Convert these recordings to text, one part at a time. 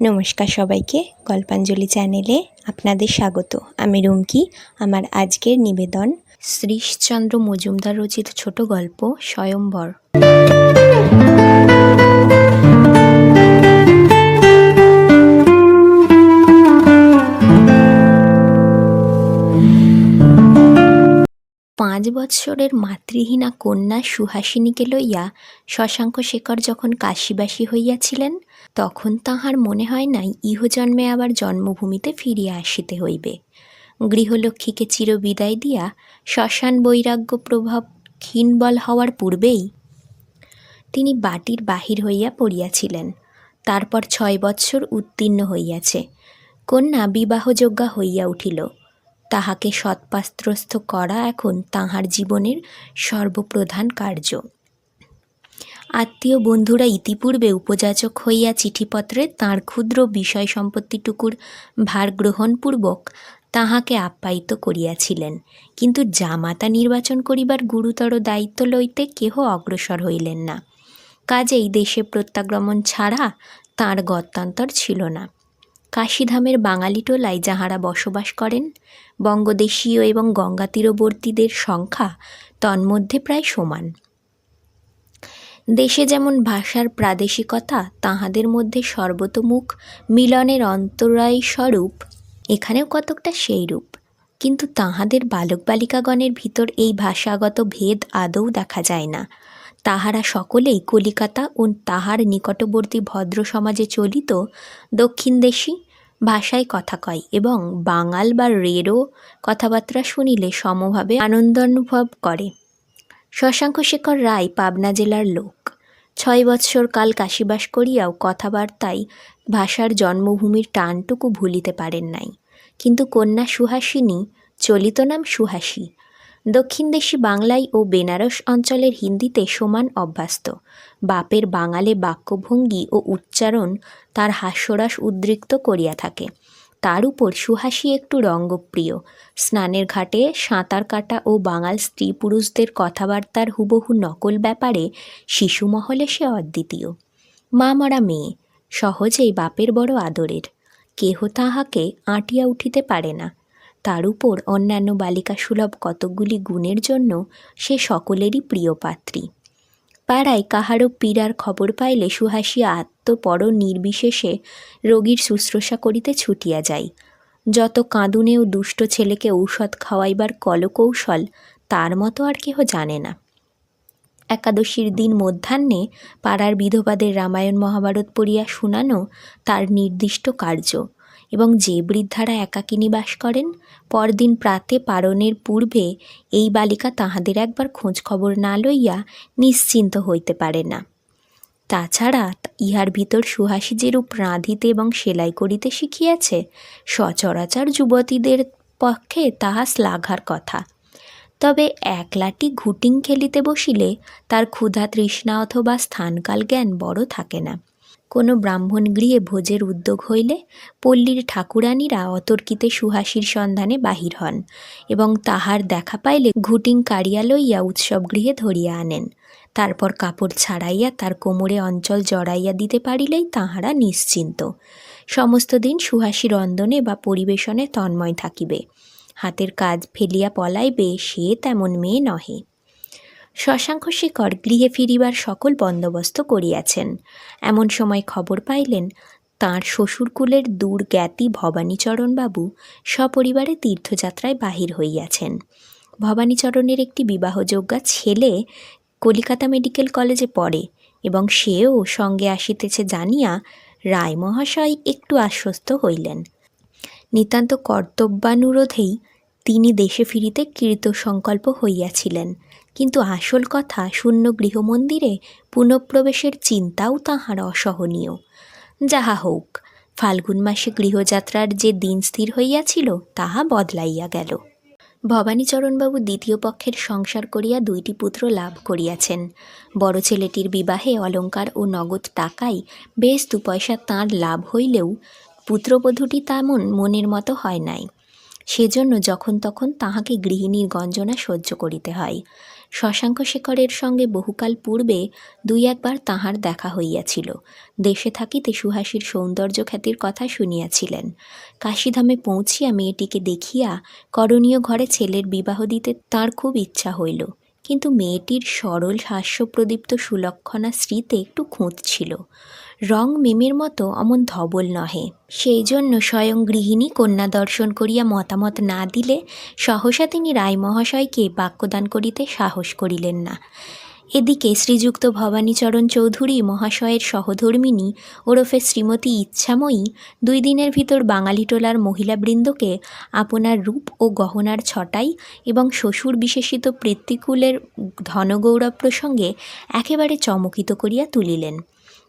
নমস্কার সবাইকে গল্পাঞ্জলি চ্যানেলে আপনাদের স্বাগত। আমি রুমকি। আমার আজকের নিবেদন শ্রীশচন্দ্র মজুমদার রচিত ছোট গল্প স্বয়ম্বর। পাঁচ বৎসরের মাতৃহীনা কন্যা সুহাসিনীকে লইয়া শশাঙ্ক শেখর যখন কাশীবাসী হইয়াছিলেন তখন তাহার মনে হয় নাই ইহজন্মে আবার জন্মভূমিতে ফিরিয়া আসিতে হইবে। গৃহলক্ষ্মীকে চিরবিদায় দিয়া শ্মশান বৈরাগ্য প্রভাব ক্ষীণবল হওয়ার পূর্বেই তিনি বাটির বাহির হইয়া পড়িয়াছিলেন। তারপর ছয় বৎসর উত্তীর্ণ হইয়াছে। কন্যা বিবাহযোগ্যা হইয়া উঠিল। তাহাকে সৎপাত্রস্থ করা এখন তাহার জীবনের সর্বপ্রধান কার্য। আত্মীয় বন্ধুরা ইতিপূর্বে উপযাচক হইয়া চিঠিপত্রে তাঁর ক্ষুদ্র বিষয় সম্পত্তিটুকুর ভার গ্রহণপূর্বক তাহাকে আপ্যায়িত করিয়াছিলেন। কিন্তু জামাতা নির্বাচন করিবার গুরুতর দায়িত্ব লইতে কেহ অগ্রসর হইলেন না। কাজেই দেশে প্রত্যাগমন ছাড়া তাঁর গত্যান্তর ছিল না। কাশীধামের বাঙালি টোলায় যাহারা বসবাস করেন, বঙ্গদেশীয় এবং গঙ্গা তীরবর্তীদের সংখ্যা তন্মধ্যে প্রায় সমান। দেশে যেমন ভাষার প্রাদেশিকতা, তাহাদের মধ্যে সর্বতোমুখ মিলনের অন্তরায় স্বরূপ, এখানেও কতকটা সেইরূপ। কিন্তু তাহাদের বালক বালিকাগণের ভিতর এই ভাষাগত ভেদ আদৌ দেখা যায় না। তাহারা সকলেই কলিকাতা ও তাহার নিকটবর্তী ভদ্র সমাজে চলিত দক্ষিণ দক্ষিণদেশী ভাষায় কথা কয় এবং বাঙাল বা রেরও কথাবার্তা শুনিলে সমভাবে আনন্দ অনুভব করে। শশাঙ্ক শেখর রায় পাবনা জেলার লোক। ছয় বৎসর কাল কাশিবাস করিয়াও কথাবার্তায় ভাষার জন্মভূমির টানটুকু ভুলিতে পারেন নাই। কিন্তু কন্যা সুহাসিনী, চলিত নাম সুহাসী। দক্ষিণদেশী বাংলায় ও বেনারস অঞ্চলের হিন্দিতে সমান অভ্যস্ত। বাপের বাঙালে বাক্যভঙ্গি ও উচ্চারণ তার হাস্যরস উদ্রিক্ত করিয়া থাকে। তার উপর সুহাসী একটু রঙ্গপ্রিয়। স্নানের ঘাটে সাঁতার কাটা ও বাঙাল স্ত্রী পুরুষদের কথাবার্তার হুবহু নকল ব্যাপারে শিশু মহলে সে অদ্বিতীয়। মা মরা মেয়ে, সহজেই বাপের বড় আদরের। কেহ তাহাকে আঁটিয়া উঠিতে পারে না। তার উপর অন্যান্য বালিকা সুলভ কতকগুলি গুণের জন্য সে সকলেরই প্রিয় পাত্রী। পাড়ায় কাহারও পীড়ার খবর পাইলে সুহাসী আত্মপর নির্বিশেষে রোগীর শুশ্রূষা করিতে ছুটিয়া যায়। যত কাঁদুনে ও দুষ্ট ছেলেকে ঔষধ খাওয়াইবার কলকৌশল, তার মতো আর কেহ জানে না। একাদশীর দিন মধ্যাহ্নে পাড়ার বিধবাদের রামায়ণ মহাভারত পড়িয়া শুনানো তার নির্দিষ্ট কার্য। এবং যে বৃদ্ধারা একাকিনী বাস করেন, পরদিন প্রাতে পারণের পূর্বে এই বালিকা তাহাদের একবার খোঁজ খবর না লইয়া নিশ্চিন্ত হইতে পারে না। তাছাড়া ইহার ভিতর সুহাসী যেরূপ রাঁধিতে এবং সেলাই করিতে শিখিয়াছে, সচরাচর যুবতীদের পক্ষে তাহা শ্লাঘার কথা। তবে একলাটি ঘুটিং খেলিতে বসিলে তার ক্ষুধা তৃষ্ণা অথবা স্থানকাল জ্ঞান বড় থাকে না। কোনো ব্রাহ্মণ গৃহে ভোজের উদ্যোগ হইলে পল্লীর ঠাকুরানীরা অতর্কিতে সুহাসির সন্ধানে বাহির হন এবং তাহার দেখা পাইলে ঘুটিং কাড়িয়া লইয়া উৎসব গৃহে ধরিয়া আনেন। তারপর কাপড় ছাড়াইয়া তার কোমরে অঞ্চল জড়াইয়া দিতে পারিলেই তাহারা নিশ্চিন্ত। সমস্ত দিন সুহাসী রন্ধনে বা পরিবেশনে তন্ময় থাকিবে। হাতের কাজ ফেলিয়া পলাইবে সে তেমন মেয়ে নহে। শশাঙ্ক শেখর গৃহে ফিরিবার সকল বন্দোবস্ত করিয়াছেন। এমন সময় খবর পাইলেন, তাঁর শ্বশুরকুলের দূর জ্ঞাতি ভবানীচরণবাবু সপরিবারে তীর্থযাত্রায় বাহির হইয়াছেন। ভবানীচরণের একটি বিবাহযোগ্যা ছেলে কলিকাতা মেডিকেল কলেজে পড়ে এবং সেও সঙ্গে আসিতেছে জানিয়া রায় মহাশয় একটু আশ্বস্ত হইলেন। নিতান্ত কর্তব্যানুরোধেই তিনি দেশে ফিরিতে কৃত সংকল্প হইয়াছিলেন। কিন্তু আসল কথা, শূন্য গৃহমন্দিরে পুনঃপ্রবেশের চিন্তাও তাহার অসহনীয়। যাহা হোক, ফাল্গুন মাসে গৃহযাত্রার যে দিন স্থির হইয়াছিল, তাহা বদলাইয়া গেল। ভবানীচরণবাবু দ্বিতীয় পক্ষের সংসার করিয়া দুইটি পুত্র লাভ করিয়াছেন। বড় ছেলেটির বিবাহে অলঙ্কার ও নগদ টাকাই বেশ দু পয়সা তাঁর লাভ হইলেও পুত্রবধূটি তেমন মনের মতো হয় নাই। সেজন্য যখন তখন তাহাকে গৃহিণীর গঞ্জনা সহ্য করিতে হয়। শশাঙ্ক শেখরের সঙ্গে বহুকাল পূর্বে দুই একবার তাহার দেখা হইয়াছিল। দেশে থাকিতে সুহাসীর সৌন্দর্য খ্যাতির কথা শুনিয়াছিলেন। কাশীধামে পৌঁছিয়া মেয়েটিকে দেখিয়া করণীয় ঘরে ছেলের বিবাহ দিতে তাঁর খুব ইচ্ছা হইল। কিন্তু মেয়েটির সরল হাস্যপ্রদীপ্ত সুলক্ষণা স্ত্রীতে একটু খুঁত ছিল। রং মেমের মতো অমন ধবল নহে। সেই জন্য স্বয়ং গৃহিণী কন্যা দর্শন করিয়া মতামত না দিলে সহসা তিনি রায় মহাশয়কে বাক্যদান করিতে সাহস করিলেন না। এদিকে শ্রীযুক্ত ভবানীচরণ চৌধুরী মহাশয়ের সহধর্মিণী ওরফে শ্রীমতী ইচ্ছাময়ী দুই দিনের ভিতর বাঙালিটোলার মহিলাবৃন্দকে আপনার রূপ ও গহনার ছটাই এবং শ্বশুর বিশেষিত পৃত্তিকুলের ধনগৌরব প্রসঙ্গে একেবারে চমকিত করিয়া তুলিলেন।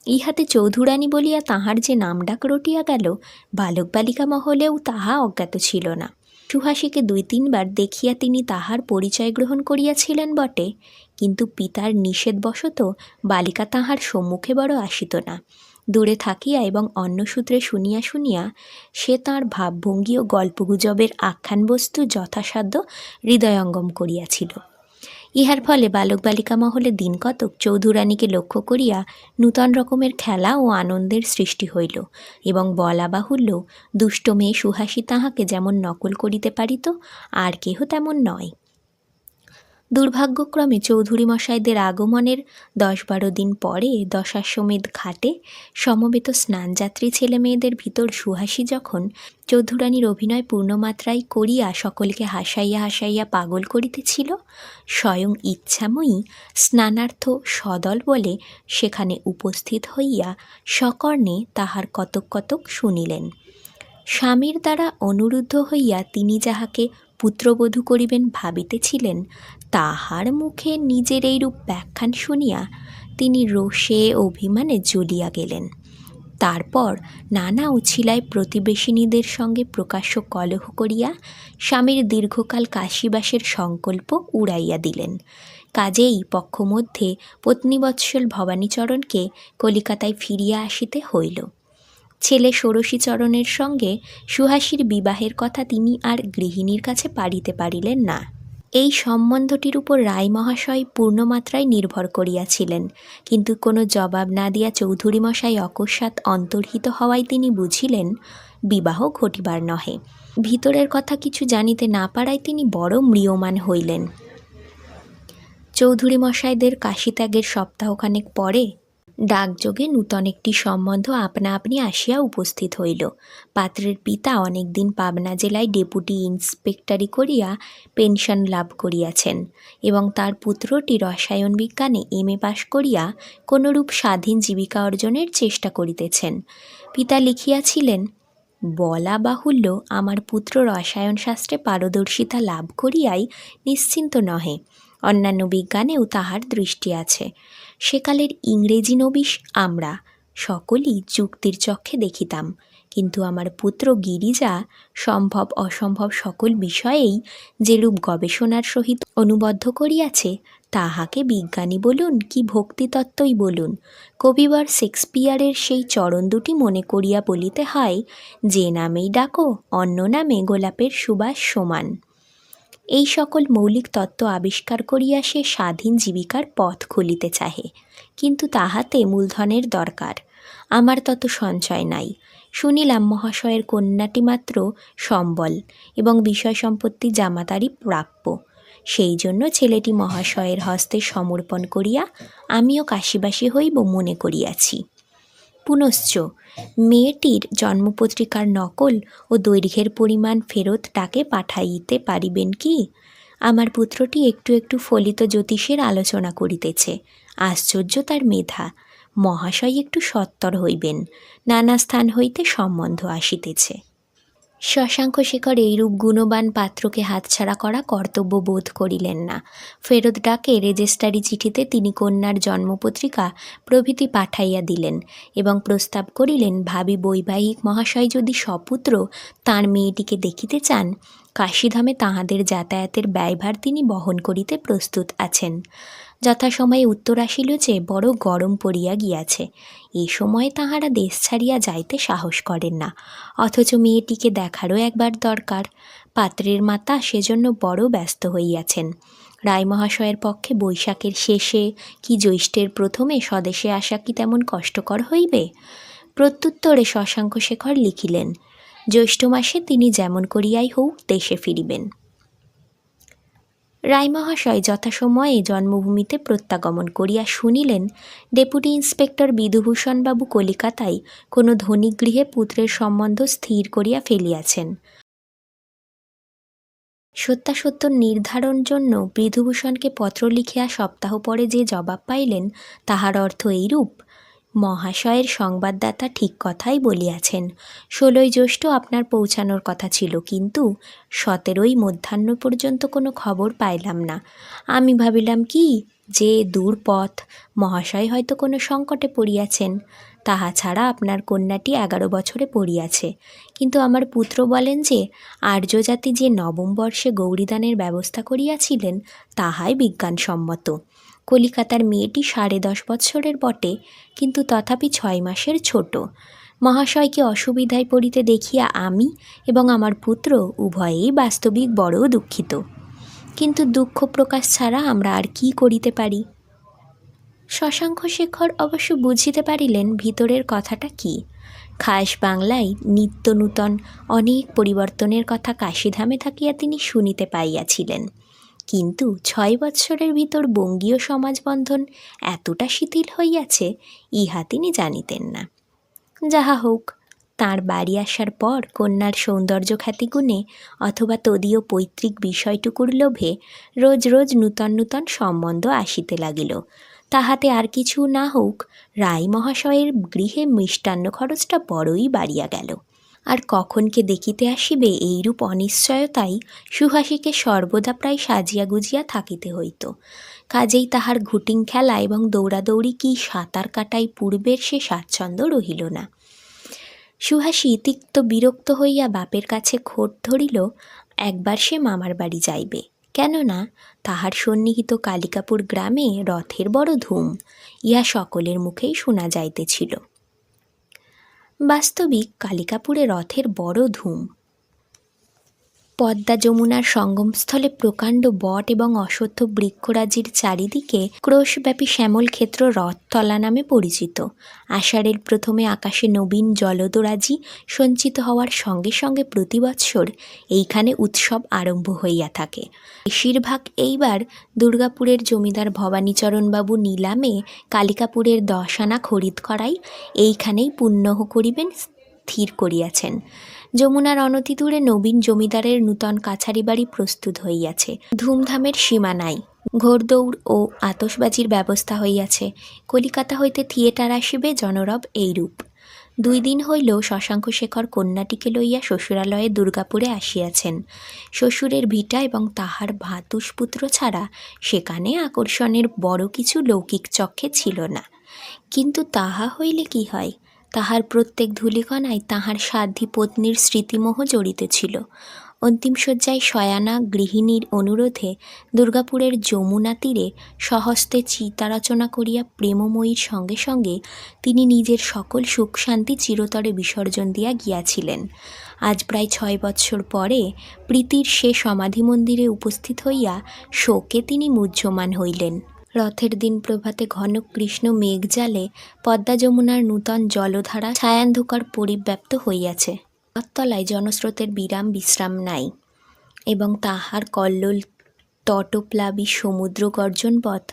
ইহাতে চৌধুরানী বলিয়া তাহার যে নামডাক রটিয়া গেল বালক বালিকা মহলেও তাহা অজ্ঞাত ছিল না। সুহাসীকে দুই তিনবার দেখিয়া তিনি তাহার পরিচয় গ্রহণ করিয়াছিলেন বটে, কিন্তু পিতার নিষেধবশত বালিকা তাহার সম্মুখে বড় আসিত না। দূরে থাকিয়া এবং অন্য সূত্রে শুনিয়া শুনিয়া সে তাঁর ভাবভঙ্গি ও গল্পগুজবের আখ্যানবস্তু যথাসাধ্য হৃদয়ঙ্গম করিয়াছিল। ইহার ফলে বালক বালিকা মহলে দিন কতক চৌধুরানীকে লক্ষ্য করিয়া নূতন রকমের খেলা ও আনন্দের সৃষ্টি হইল এবং বলা বাহুল্য, দুষ্ট মেয়ে সুহাসী তাহাকে যেমন নকল করিতে পারিত, আর কেহ তেমন নয়। দুর্ভাগ্যক্রমে চৌধুরী মশাইদের আগমনের দশ বারো দিন পরে দশাশ্বমেধ ঘাটে সমবেত স্নানযাত্রী ছেলে মেয়েদের ভিতর সুহাসী যখন চৌধুরানীর অভিনয় পূর্ণমাত্রায় করিয়া সকলকে হাসাইয়া হাসাইয়া পাগল করিতেছিল, স্বয়ং ইচ্ছাময়ী স্নানার্থ সদল বলে সেখানে উপস্থিত হইয়া সকর্ণে তাহার কতক কতক শুনিলেন। স্বামীর দ্বারা অনুরুদ্ধ হইয়া তিনি যাহাকে পুত্রবধূ করিবেন ভাবিতেছিলেন তাহার মুখে নিজের এইরূপ ব্যাখ্যান শুনিয়া তিনি রোষে অভিমানে জ্বলিয়া গেলেন। তারপর নানা উছিলায় প্রতিবেশিনীদের সঙ্গে প্রকাশ্য কলহ করিয়া স্বামীর দীর্ঘকাল কাশীবাসের সংকল্প উড়াইয়া দিলেন। কাজেই পক্ষমধ্যে পত্নীবৎসল ভবানীচরণকে কলিকাতায় ফিরিয়া আসিতে হইল। ছেলে ষোড়শীচরণের সঙ্গে সুহাসীর বিবাহের কথা তিনি আর গৃহিণীর কাছে পারিতে পারিলেন না। এই সম্বন্ধটির উপর রায় মহাশয় পূর্ণমাত্রায় নির্ভর করিয়াছিলেন, কিন্তু কোনো জবাব না দিয়া চৌধুরী মশাই অকস্মাৎ অন্তর্হিত হওয়ায় তিনি বুঝিলেন, বিবাহ ঘটিবার নহে। ভিতরের কথা কিছু জানিতে না পারায় তিনি বড় ম্রিয়মান হইলেন। চৌধুরী মশাইদের কাশিত্যাগের সপ্তাহখানেক পরে ডাকযোগে নূতন একটি সম্বন্ধ আপনা আপনি আসিয়া উপস্থিত হইল। পাত্রের পিতা অনেকদিন পাবনা জেলায় ডেপুটি ইন্সপেক্টরি করিয়া পেনশন লাভ করিয়াছেন এবং তার পুত্রটি রসায়ন বিজ্ঞানে এম এ পাশ করিয়া কোনরূপ স্বাধীন জীবিকা অর্জনের চেষ্টা করিতেছেন। পিতা লিখিয়াছিলেন, বলা বাহুল্য আমার পুত্র রসায়ন শাস্ত্রে পারদর্শিতা লাভ করিয়াই নিশ্চিন্ত নহে। অন্যান্য বিজ্ঞানেও তাহার দৃষ্টি আছে। সেকালের ইংরেজি নবিশ আমরা, সকলই যুক্তির চক্ষে দেখিতাম। কিন্তু আমার পুত্র গিরিজা সম্ভব অসম্ভব সকল বিষয়েই যেরূপ গবেষণার সহিত অনুবদ্ধ করিয়াছে, তাহাকে বিজ্ঞানী বলুন কি ভক্তিতত্ত্বই বলুন। কবিবার শেক্সপিয়ারের সেই চরণ দুটি মনে করিয়া বলিতে হয়, যে নামেই ডাকো, অন্য নামে গোলাপের সুবাস সমান। এই সকল মৌলিক তত্ত্ব আবিষ্কার করিয়া সে স্বাধীন জীবিকার পথ খুলিতে চাহে, কিন্তু তাহাতে মূলধনের দরকার। আমার তত সঞ্চয় নাই। শুনিলাম মহাশয়ের কন্যাটি মাত্র সম্বল এবং বিষয় সম্পত্তি জামাতারই প্রাপ্য। সেই জন্য ছেলেটি মহাশয়ের হস্তে সমর্পণ করিয়া আমিও কাশিবাসী হইব মনে করিয়াছি। পুনশ্চ। মেয়েটির জন্মপত্রিকার নকল ও দৈর্ঘ্যের পরিমাণ ফেরত তাকে পাঠাইতে পারিবেন কি? আমার পুত্রটি একটু একটু ফলিত জ্যোতিষের আলোচনা করিতেছে। আশ্চর্য তার মেধা। মহাশয় একটু সত্তর হইবেন। নানা স্থান হইতে সম্বন্ধ আসিতেছে। শশাঙ্ক শেখর এইরূপ গুণবান পাত্রকে হাতছাড়া করা কর্তব্য বোধ করিলেন না। ফেরত ডাকে রেজিস্টারি চিঠিতে তিনি কন্যার জন্মপত্রিকা প্রভৃতি পাঠাইয়া দিলেন এবং প্রস্তাব করিলেন, ভাবি বৈবাহিক মহাশয় যদি সপুত্র তাঁর মেয়েটিকে দেখিতে চান, কাশীধামে তাহাদের যাতায়াতের ব্যয়ভার তিনি বহন করিতে প্রস্তুত আছেন। যথাসময়ে উত্তর আসিল যে বড় গরম পড়িয়া গিয়াছে। এ সময় তাহারা দেশ ছাড়িয়া যাইতে সাহস করেন না, অথচ মেয়েটিকে দেখারও একবার দরকার। পাত্রের মাতা সেজন্য বড় ব্যস্ত হইয়াছেন। রায়মহাশয়ের পক্ষে বৈশাখের শেষে কি জ্যৈষ্ঠের প্রথমে স্বদেশে আসা কি তেমন কষ্টকর হইবে? প্রত্যুত্তরে শশাঙ্ক শেখর লিখিলেন, জ্যৈষ্ঠ মাসে তিনি যেমন করিয়াই হোক দেশে ফিরিবেন। রায়মহাশয় যথাসময়ে জন্মভূমিতে প্রত্যাগমন করিয়া শুনিলেন, ডেপুটি ইন্সপেক্টর বিধুভূষণবাবু কলিকাতায় কোনো ধনী গৃহে পুত্রের সম্বন্ধ স্থির করিয়া ফেলিয়াছেন। সত্যাসত্য নির্ধারণ জন্য বিধুভূষণকে পত্র লিখিয়া সপ্তাহ পরে যে জবাব পাইলেন, তাহার অর্থ এইরূপ মহাশয়ের সংবাদদাতা ঠিক কথাই বলিয়াছেন। ষোলোই জ্যৈষ্ঠ আপনার পৌঁছানোর কথা ছিল, কিন্তু সতেরোই মধ্যাহ্ন পর্যন্ত কোনো খবর পাইলাম না। আমি ভাবিলাম কি, যে দূর পথ, মহাশয় হয়তো কোনো সংকটে পড়িয়াছেন, তাহা ছাড়া আপনার কন্যাটি এগারো বছরে পড়িয়াছে। কিন্তু আমার পুত্র বলেন যে, আর্যজাতি যে নবম বর্ষে গৌরীদানের ব্যবস্থা করিয়াছিলেন, তাহাই বিজ্ঞানসম্মত। কলিকাতার মেয়েটি সাড়ে দশ বৎসরের বটে, কিন্তু তথাপি ছয় মাসের ছোট। মহাশয়কে অসুবিধায় পড়িতে দেখিয়া আমি এবং আমার পুত্র উভয়েই বাস্তবিক বড় দুঃখিত। কিন্তু দুঃখ প্রকাশ ছাড়া আমরা আর কি করিতে পারি? শশাঙ্ক শেখর অবশ্য বুঝিতে পারিলেন ভিতরের কথাটা কি। খাস বাংলায় নিত্য নূতন, অনেক পরিবর্তনের কথা কাশিধামে থাকিয়া তিনি শুনিতে পাইয়াছিলেন। কিন্তু ছয় বৎসরের ভিতর বঙ্গীয় সমাজবন্ধন এতটা শিথিল হইয়াছে, ইহা তিনি জানিতেন না। যাহা হোক, তাঁর বাড়ি আসার পর কন্যার সৌন্দর্য খ্যাতিগুণে অথবা তদীয় পৈতৃক বিষয়টুকুর লোভে রোজ রোজ নূতন নূতন সম্বন্ধ আসিতে লাগিল। তাহাতে আর কিছু না হোক, রায় মহাশয়ের গৃহে মিষ্টান্ন খরচটা বড়ই বাড়িয়া গেল। আর কখনকে দেখিতে আসিবে এইরূপ অনিশ্চয়তাই সুহাসীকে সর্বদা প্রায় সাজিয়া গুজিয়া থাকিতে হইত। কাজেই তাহার ঘুটিং খেলা এবং দৌড়াদৌড়ি কি সাঁতার কাটাই পূর্বের সে স্বাচ্ছন্দ্য রহিল না। সুহাসী তিক্ত বিরক্ত হইয়া বাপের কাছে খোট ধরিল, একবার সে মামার বাড়ি যাইবে। কেননা তাহার সন্নিহিত কালিকাপুর গ্রামে রথের বড় ধুম, ইহা সকলের মুখেই শোনা যাইতেছিল। বাস্তবিক কালিকাপুরে রথের বড় ধুম। পদ্মা যমুনার সঙ্গমস্থলে প্রকাণ্ড বট এবং অশ্বত্থ বৃক্ষরাজির চারিদিকে ক্রোশব্যাপী শ্যামল ক্ষেত্র রথতলা নামে পরিচিত। আষাঢ়ের প্রথমে আকাশে নবীন জলদরাজি সঞ্চিত হওয়ার সঙ্গে সঙ্গে প্রতি বৎসর এইখানে উৎসব আরম্ভ হইয়া থাকে। বেশিরভাগ এইবার দুর্গাপুরের জমিদার ভবানীচরণবাবু নিলামে কালিকাপুরের দশ আনা খরিদ করাই এইখানেই পুণ্যহ করিবেন, স্থির করিয়াছেন। যমুনার অনতিদূরে নবীন জমিদারের নূতন কাছারি বাড়ি প্রস্তুত হইয়াছে। ধুমধামের সীমা নাই। ঘোড়দৌড় ও আতসবাজির ব্যবস্থা হইয়াছে। কলিকাতা হইতে থিয়েটার আসিবে জনরব এইরূপ। দুই দিন হইল শশাঙ্ক শেখর কন্যাটিকে লইয়া শ্বশুরালয়ে দুর্গাপুরে আসিয়াছেন। শ্বশুরের ভিটা এবং তাহার ভাতুষপুত্র ছাড়া সেখানে আকর্ষণের বড় কিছু লৌকিক চক্ষে ছিল না। কিন্তু তাহা হইলে কি হয়? তাহার প্রত্যেক ধূলিকণায় তাহার সাধ্যী পত্নীর স্মৃতিমোহ জড়িত ছিল। অন্তিম শয্যায় শয়ানা গৃহিণীর অনুরোধে দুর্গাপুরের যমুনা তীরে সহস্তে চিতারচনা করিয়া প্রেমময়ীর সঙ্গে সঙ্গে তিনি নিজের সকল সুখ শান্তি চিরতরে বিসর্জন দিয়া গিয়াছিলেন। আজ প্রায় ছয় বৎসর পরে প্রীতির সে সমাধি মন্দিরে উপস্থিত হইয়া শোকে তিনি মুহ্যমান হইলেন। রথের দিন প্রভাতে ঘন কৃষ্ণ মেঘ জালে পদ্মা যমুনার নূতন জলধারা ছায়ান্ধকার পরিব্যাপ্ত হইয়াছে। রথতলায় জনস্রোতের বিরাম বিশ্রাম নাই এবং তাহার কল্লোল, তটপ্লাবী সমুদ্র গর্জন পথ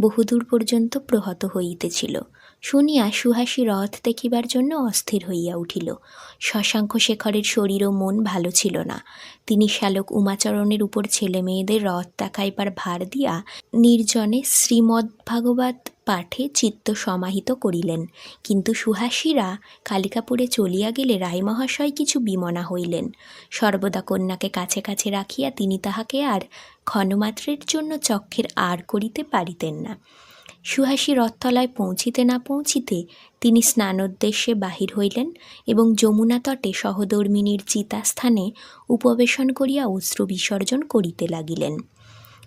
বহুদূর পর্যন্ত প্রহত হইতেছিল। শুনিয়া সুহাসী রথ দেখিবার জন্য অস্থির হইয়া উঠিল। শশাঙ্ক শেখরের শরীর ও মন ভালো ছিল না। তিনি শ্যালক উমাচরণের উপর ছেলে মেয়েদের রথ দেখাইবার ভার দিয়া নির্জনে শ্রীমদ্ভাগবত পাঠে চিত্ত সমাহিত করিলেন। কিন্তু সুহাসীরা কালিকাপুরে চলিয়া গেলে রায়মহাশয় কিছু বিমনা হইলেন। সর্বদা কন্যাকে কাছে কাছে রাখিয়া তিনি তাহাকে আর ক্ষণমাত্রের জন্য চক্ষের আর করিতে পারিতেন না। সুহাসী রথতলায় পৌঁছিতে না পৌঁছিতে তিনি স্নানোদ্দেশ্যে বাহির হইলেন এবং যমুনা তটে সহধর্মিনীর চিতাস্থানে উপবেশন করিয়া অশ্রু বিসর্জন করিতে লাগিলেন।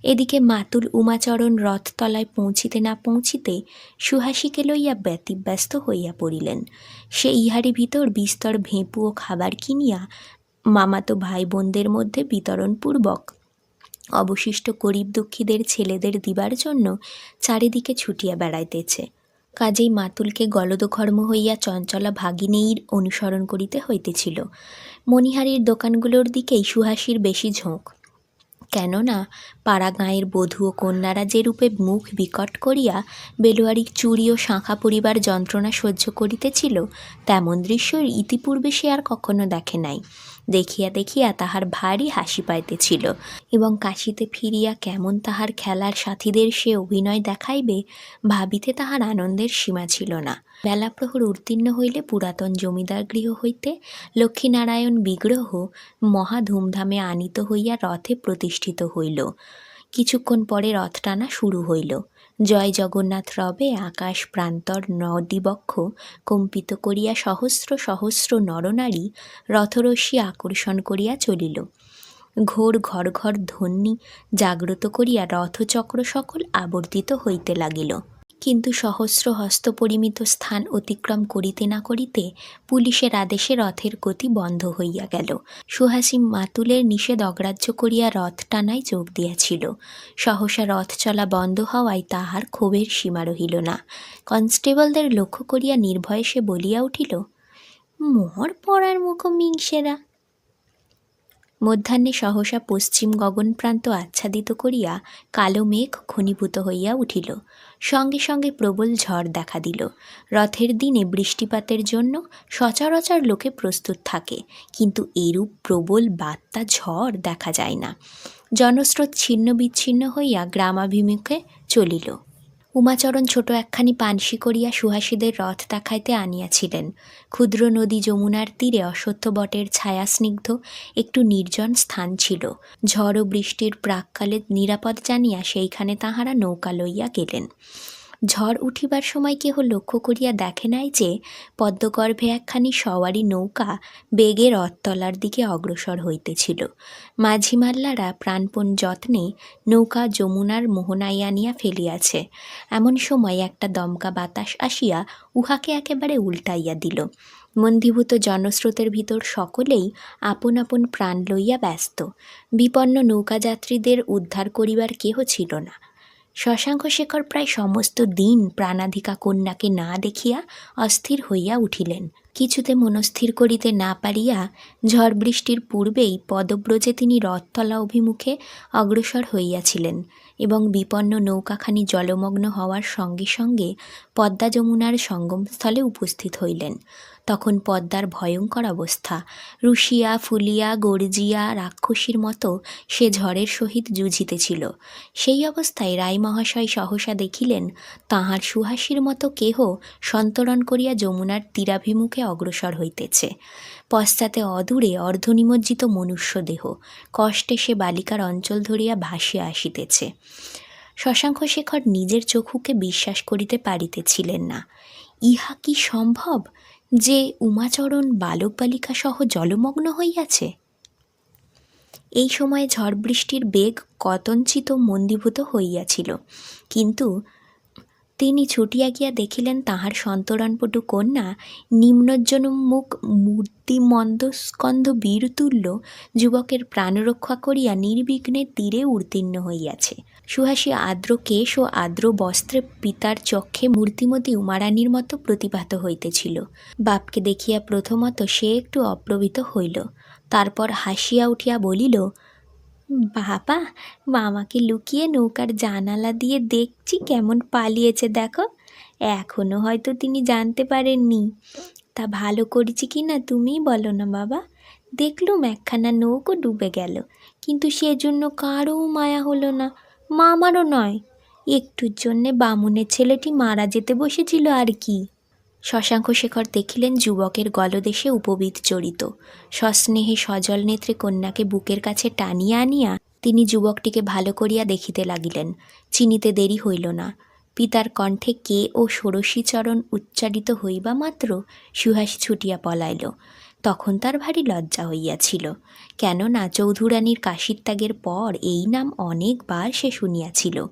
এদিকে মাতুল উমাচরণ রথতলায় পৌঁছিতে না পৌঁছিতে সুহাসীকে লইয়া ব্যতিব্যস্ত হইয়া পড়িলেন। সে ইহারি ভিতর বিস্তর ভেঁপু ও খাবার কিনিয়া মামাতো ভাই বোনদের মধ্যে বিতরণপূর্বক অবশিষ্ট গরিব দুঃখীদের ছেলেদের দিবার জন্য চারিদিকে ছুটিয়া বেড়াইতেছে। কাজেই মাতুলকে গলদঘর্ম হইয়া চঞ্চলা ভাগিনীর অনুসরণ করিতে হইতেছিল। মণিহারির দোকানগুলোর দিকেই সুহাসির বেশি ঝোঁক। কেননা পাড়া গাঁয়ের বধূ ও কন্যারা যেরূপে মুখ বিকট করিয়া বেলোয়ারির চুরি ও শাঁখা পরিবার যন্ত্রণা সহ্য করিতেছিল, তেমন দৃশ্য ইতিপূর্বে সে আর কখনো দেখে নাই। দেখিয়া দেখিয়া তাহার ভারী হাসি পাইতেছিল এবং কাশিতে ফিরিয়া কেমন তাহার খেলার সাথীদের সে অভিনয় দেখাইবে, ভাবিতে তাহার আনন্দের সীমা ছিল না। বেলাপ্রহর উত্তীর্ণ হইলে পুরাতন জমিদার গৃহ হইতে লক্ষ্মীনারায়ণ বিগ্রহ মহা ধুমধামে আনিত হইয়া রথে প্রতিষ্ঠিত হইল। কিছুক্ষণ পরে রথ টানা শুরু হইল। জয় জগন্নাথ রবে আকাশ প্রান্তর নদীবক্ষ কম্পিত করিয়া সহস্র সহস্র নরনারী রথরশ্মি আকর্ষণ করিয়া চলিল। ঘোর ঘর ঘর ধ্বনি জাগ্রত করিয়া রথচক্র সকল আবর্তিত হইতে লাগিল। কিন্তু সহস্র হস্ত পরিমিত স্থান অতিক্রম করিতে না করিতে পুলিশের আদেশে রথের গতি বন্ধ হইয়া গেল। সুহাসি মাতুলের নিষেধ অগ্রাহ্য করিয়া রথ টানায় যোগ দিয়াছিল। সহসা রথ চলা বন্ধ হওয়ায় তাহার ক্ষোভের সীমা রহিল না। কনস্টেবলদের লক্ষ্য করিয়া নির্ভয়ে সে বলিয়া উঠিল মর পড়ার মুখো মিংসেরা মধ্যাহ্নে সহসা পশ্চিম গগনপ্রান্ত আচ্ছাদিত করিয়া কালো মেঘ ঘনীভূত হইয়া উঠিল। সঙ্গে সঙ্গে প্রবল ঝড় দেখা দিল। রথের দিনে বৃষ্টিপাতের জন্য সচরাচর লোকে প্রস্তুত থাকে, কিন্তু এরূপ প্রবল বাত্তা ঝড় দেখা যায় না। জনস্রোত ছিন্ন বিচ্ছিন্ন হইয়া গ্রামাভিমুখে চলিল। উমাচরণ ছোট একখানি পানসি করিয়া সুহাসীদের রথ দেখাইতে আনিয়াছিলেন। ক্ষুদ্র নদী যমুনার তীরে অসত্য বটের ছায়াস্নিগ্ধ একটু নির্জন স্থান ছিল। ঝড় ও বৃষ্টির প্রাককালে নিরাপদ জানিয়া সেইখানে তাহারা নৌকা লইয়া গেলেন। ঝড় উঠিবার সময় কেহ লক্ষ্য করিয়া দেখে নাই যে পদ্মগর্ভে একখানি সওয়ারি নৌকা বেগে রথতলার দিকে অগ্রসর হইতেছিল। মাঝিমাল্লারা প্রাণপণ যত্নে নৌকা যমুনার মোহনায় আনিয়া ফেলিয়াছে। এমন সময় একটা দমকা বাতাস আসিয়া উহাকে একেবারে উল্টাইয়া দিল। মন্দীভূত জনস্রোতের ভিতর সকলেই আপন আপন প্রাণ লইয়া ব্যস্ত। বিপন্ন নৌকাযাত্রীদের উদ্ধার করিবার কেহ ছিল না। শশাঙ্ক শেখর প্রায় সমস্ত দিন প্রাণাধিকা কন্যাকে না দেখিয়া অস্থির হইয়া উঠিলেন। কিছুতে মনস্থির করিতে না পারিয়া ঝড় বৃষ্টির পূর্বেই পদব্রজে তিনি রথতলা অভিমুখে অগ্রসর হইয়াছিলেন এবং বিপন্ন নৌকাখানি জলমগ্ন হওয়ার সঙ্গে সঙ্গে পদ্মা যমুনার সঙ্গমস্থলে উপস্থিত হইলেন। তখন পদ্মার ভয়ঙ্কর অবস্থা। রুশিয়া, ফুলিয়া, গর্জিয়া রাক্ষসীর মতো সে ঝড়ের সহিত যুঝিতেছিল। সেই অবস্থায় রায় মহাশয় সহসা দেখিলেন, তাহার সুহাসীর মতো কেহ সন্তরণ করিয়া যমুনার তীরাভিমুখে অগ্রসর হইতেছে। পশ্চাতে অদূরে অর্ধনিমজ্জিত মনুষ্য দেহ কষ্টে সে বালিকার অঞ্চল ধরিয়া ভাসিয়া আসিতেছে। শশাঙ্ক শেখর নিজের চক্ষুকে বিশ্বাস করিতে পারিতেছিলেন না। ইহা কি সম্ভব? যে উমাচরণ বালক বালিকা সহ জলমগ্ন হইয়াছে? এই সময় ঝড় বৃষ্টির বেগ কতঞ্চিত মন্দীভূত হইয়াছিল। কিন্তু তিনি ছুটিয়া গিয়া দেখিলেন তাহার সন্তরণপটু কন্যা নিম্নজ্জনমুখ মূর্তিমন্দ স্কন্ধ বীরতুল্য যুবকের প্রাণরক্ষা করিয়া নির্বিঘ্নে তীরে উত্তীর্ণ হইয়াছে। সুহাসী আর্দ্র কেশ ও আর্দ্র বস্ত্রে পিতার চক্ষে মূর্তিমতী উমারানীর মতো প্রতিভাত হইতেছিল। বাপকে দেখিয়া প্রথমত সে একটু অপ্রবিত হইল। তারপর হাসিয়া উঠিয়া বলিল, বাবা, মামাকে লুকিয়ে নৌকার জানালা দিয়ে দেখছি কেমন পালিয়েছে দেখো। এখনও হয়তো তিনি জানতে পারেননি। তা ভালো করেছি কি না তুমিই বলো না বাবা। দেখলুম একখানা নৌকো ডুবে গেল, কিন্তু সেজন্য কারও মায়া হলো না। মামারও নয়। একটুর জন্যে বামুনের ছেলেটি মারা যেতে বসেছিল আর কি। শশাঙ্ক শেখর দেখিলেন যুবকের গলদেশে উপবিদ জড়িত। সস্নেহে সজল নেত্রে কন্যাকে বুকের কাছে টানিয়া আনিয়া তিনি যুবকটিকে ভালো করিয়া দেখিতে লাগিলেন। চিনিতে দেরি হইল না। পিতার কণ্ঠে কে ও ষোড়শীচরণ উচ্চারিত হইবা মাত্র সুহাসী ছুটিয়া পলাইল। তখন তার ভারী লজ্জা হইয়াছিল। কেননা চৌধুরানীর কাশির ত্যাগের পর এই নাম অনেকবার সে শুনিয়াছিল।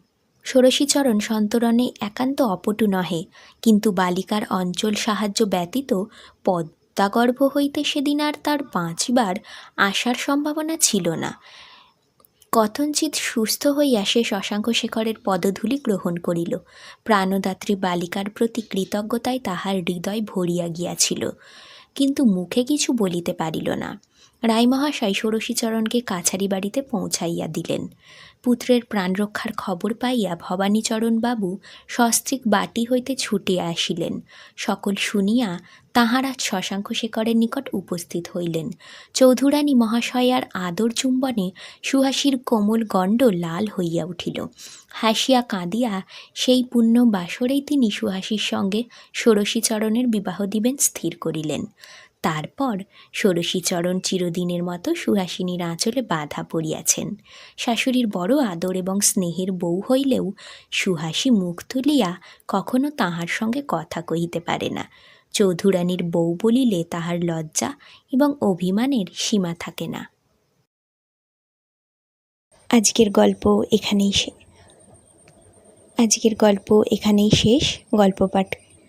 ষোড়শীচরণ সন্তরণে একান্ত অপটু নহে, কিন্তু বালিকার অঞ্চল সাহায্য ব্যতীত পদ্মাগর্ভ হইতে সেদিন আর তার পাঁচবার আসার সম্ভাবনা ছিল না। কথঞ্চিৎ সুস্থ হইয়া সে শশাঙ্ক শেখরের পদধূলি গ্রহণ করিল। প্রাণদাত্রী বালিকার প্রতি কৃতজ্ঞতায় তাহার হৃদয় ভরিয়া গিয়াছিল। কিন্তু মুখে কিছু বলিতে পারিল না। রায়মহাশয় ষোড়শীচরণকে কাছারি বাড়িতে পৌঁছাইয়া দিলেন। পুত্রের প্রাণরক্ষার খবর পাইয়া ভবানীচরণ বাবু সস্ত্রীক বাটি হইতে ছুটিয়া আসিলেন। সকল শুনিয়া তাঁহারা শশাঙ্ক শেখরের নিকট উপস্থিত হইলেন। চৌধুরানী মহাশয়ার আদর চুম্বনে সুহাসীর কোমল গণ্ড লাল হইয়া উঠিল। হাসিয়া কাঁদিয়া সেই পুণ্য বাসরেই তিনি সুহাসীর সঙ্গে ষোড়শীচরণের বিবাহ দিবেন স্থির করিলেন। তারপর ষোড়শীচরণ চিরদিনের মতো সুহাসিনীর আঁচলে বাধা পড়িয়াছেন। শাশুড়ির বড় আদর এবং স্নেহের বউ হইলেও সুহাসী মুখ তুলিয়া কখনো তাহার সঙ্গে কথা কহিতে পারে না। চৌধুরানীর বউ বলিলে তাহার লজ্জা এবং অভিমানের সীমা থাকে না। আজকের গল্প এখানেই শে- আজকের গল্প এখানেই শেষ। গল্প পাঠ